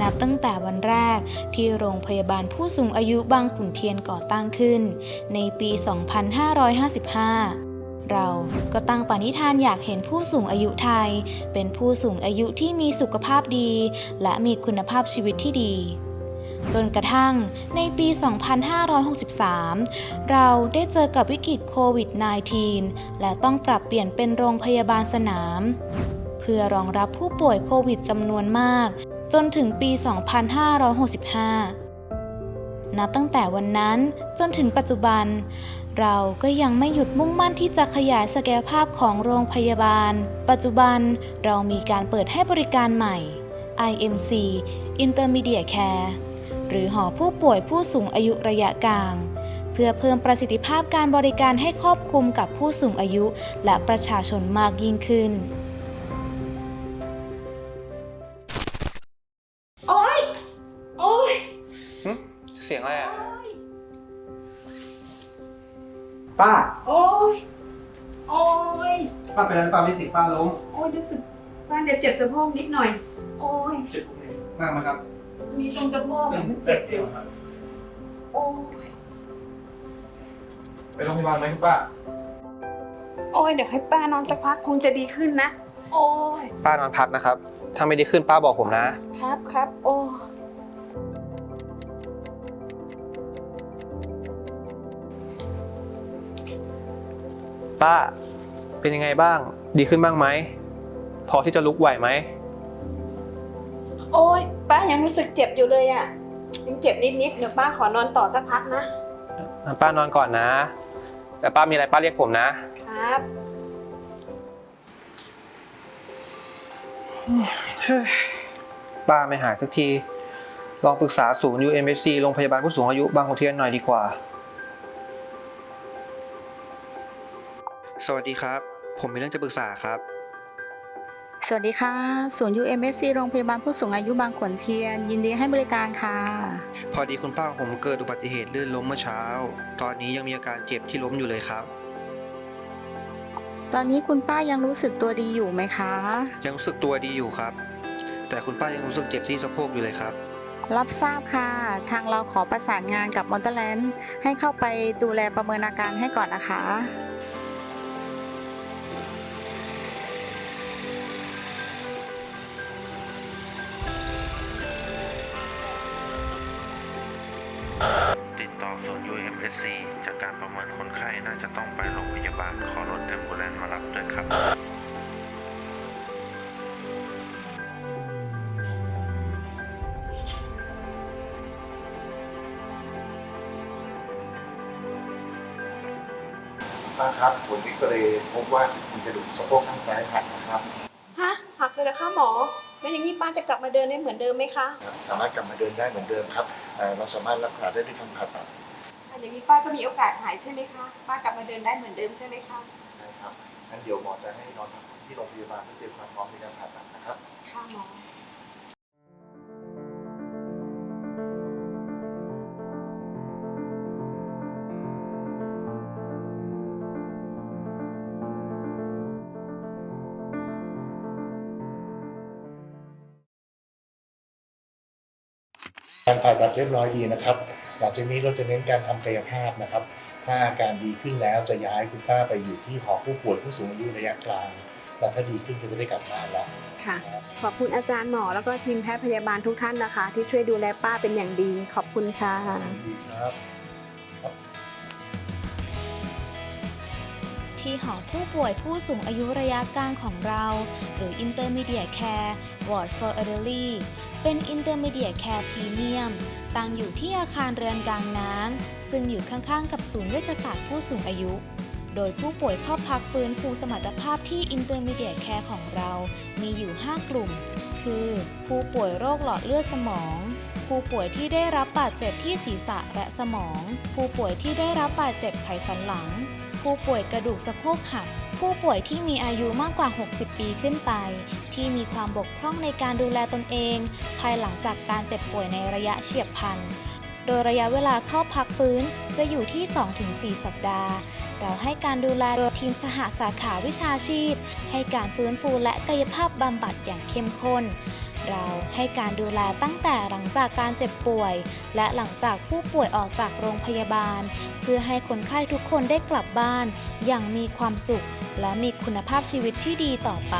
นับตั้งแต่วันแรกที่โรงพยาบาลผู้สูงอายุบางขุนเทียนก่อตั้งขึ้น ในปี 2555 เราก็ตั้งปณิธานอยากเห็นผู้สูงอายุไทย เป็นผู้สูงอายุที่มีสุขภาพดี และมีคุณภาพชีวิตที่ดีจนกระทั่งในปี 2563 เราได้เจอกับวิกฤตโควิด -19 และต้องปรับเปลี่ยนเป็นโรงพยาบาลสนาม เพื่อรองรับผู้ป่วยโควิดจำนวนมาก จนถึงปี 2565 นับตั้งแต่วันนั้นจนถึงปัจจุบัน เราก็ยังไม่หยุดมุ่งมั่นที่จะขยายศักยภาพของโรงพยาบาล ปัจจุบันเรามีการเปิดให้บริการใหม่ IMC Intermediate Care หรือหอผู้ป่วยผู้สูงอายุระยะกลาง เพื่อเพิ่มประสิทธิภาพการบริการให้ครอบคลุมกับผู้สูงอายุ และประชาชนมากยิ่งขึ้น เสียงอะไรอะ ป้า โอ๊ยโอ๊ยป้าเป็นอะไรป้าไม่สิป้าล้มโอ๊ยรู้สึกบ้านเดี๋ยวเจ็บสะโพกนิดหน่อย โอ๊ยเจ็บตรงไหนมากไหมครับมีตรงสะโพกอะมันเจ็บอยู่ โอ๊ยไปโรงพยาบาลไหมคุณป้า โอ๊ยเดี๋ยวให้ป้านอนสักพักคงจะดีขึ้นนะ โอ๊ยป้านอนพักนะครับ ถ้าไม่ดีขึ้นป้าบอกผมนะ ครับครับ โอ้ย ป้า เป็นยังไงบ้าง ดีขึ้นบ้างไหม พอที่จะลุกไหวไหม โอ๊ย ป้ายังรู้สึกเจ็บอยู่เลยอะยังเจ็บนิดๆเดี๋ยวป้าขอนอนต่อสักพักนะ ป้านอนก่อนนะ แต่ป้ามีอะไรป้าเรียกผมนะ ครับ ป้าไม่หายสักที ลองปรึกษาศูนย์ UMFC โรงพยาบาลผู้สูงอายุบางขุนเทียนหน่อยดีกว่า สวัสดีครับ ผมมีเรื่องจะปรึกษาครับ สวัสดีค่ะ ศูนย์ UMSC โรงพยาบาลผู้สูงอายุบางขวนเทียน ยินดีให้บริการค่ะ พอดีคุณป้าของผมเกิดอุบัติเหตุลื่นล้มเมื่อเช้า ตอนนี้ยังมีอาการเจ็บที่ล้มอยู่เลยครับ ตอนนี้คุณป้ายังรู้สึกตัวดีอยู่ไหมคะ ยังรู้สึกตัวดีอยู่ครับ แต่คุณป้ายังรู้สึกเจ็บที่สะโพกอยู่เลยครับ รับทราบค่ะ ทางเราขอประสานงานกับมอนเตอร์แลนด์ให้เข้าไปดูแลประเมินอาการให้ก่อนนะคะ กการประเมินคนไข้น่าจะต้องไปโรงพยาบาลขอรถแอมบูเลนซ์มารับด้วยครับป้าครับผลเอ็กซเรย์พบว่ามีกระดูกสะโพกข้างซ้ายหักนะครับ ฮะหักเลยนะคะหมอแล้วอย่างนี้ป้าจะกลับมาเดินได้เหมือนเดิมไหมคะ สามารถกลับมาเดินได้เหมือนเดิมครับเอ่อเราสามารถรักษาได้ด้วยการผ่าตัด อะอย่างนี้ป้าก็มีโอกาสหายใช่ไหมคะป้ากลับมาเดินได้เหมือนเดิมใช่ไหมคะใช่ครับงั้นเดี๋ยวหมอจะให้นอนพักที่โรงพยาบาลเพื่อเตรียมความพร้อมในการผ่าตัดนะครับ ค่ะหมอการผ่าตัดเรียบร้อยดีนะครับ หลังจากนี้เราจะเน้นการทำกายภาพนะครับ ถ้าอาการดีขึ้นแล้วจะย้ายคุณป้าไปอยู่ที่หอผู้ป่วยผู้สูงอายุระยะกลางและถ้าดีขึ้นก็จะได้กลับบ้านแล้วค่ะขอบคุณอาจารย์หมอแล้วก็ทีมแพทย์พยาบาลทุกท่านนะคะ ที่ช่วยดูแลป้าเป็นอย่างดี ขอบคุณค่ะดีครับที่หอผู้ป่วยผู้สูงอายุระยะกลางของเรา หรือ Intermediate Care Ward for Elderly เป็น Intermediate Care Premium ตั้งอยู่ที่อาคารเรือนกลางน้ำซึ่งอยู่ข้างๆ กับศูนย์เวชศาสตร์ผู้สูงอายุ โดยผู้ป่วยเข้าพักฟื้นฟูสมรรถภาพที่ Intermediate Care ของเรา มีอยู่ 5 กลุ่ม คือ ผู้ป่วยโรคหลอดเลือดสมอง ผู้ป่วยที่ได้รับบาดเจ็บที่ศีรษะและสมอง ผู้ป่วยที่ได้รับบาดเจ็บไขสันหลัง ผู้ป่วยกระดูกสะโพกหัก ผู้ป่วยที่มีอายุมากกว่า 60 ปีขึ้นไป ที่มีความบกพร่องในการดูแลตนเอง ภายหลังจากการเจ็บป่วยในระยะเฉียบพลัน โดยระยะเวลาเข้าพักฟื้นจะอยู่ที่ 2-4 สัปดาห์ เราให้การดูแลโดยทีมสหสาขาวิชาชีพ ให้การฟื้นฟูและกายภาพบำบัดอย่างเข้มข้น เราให้การดูแลตั้งแต่หลังจากการเจ็บป่วย และหลังจากผู้ป่วยออกจากโรงพยาบาล เพื่อให้คนไข้ทุกคนได้กลับบ้าน อย่างมีความสุข และมีคุณภาพชีวิตที่ดีต่อไป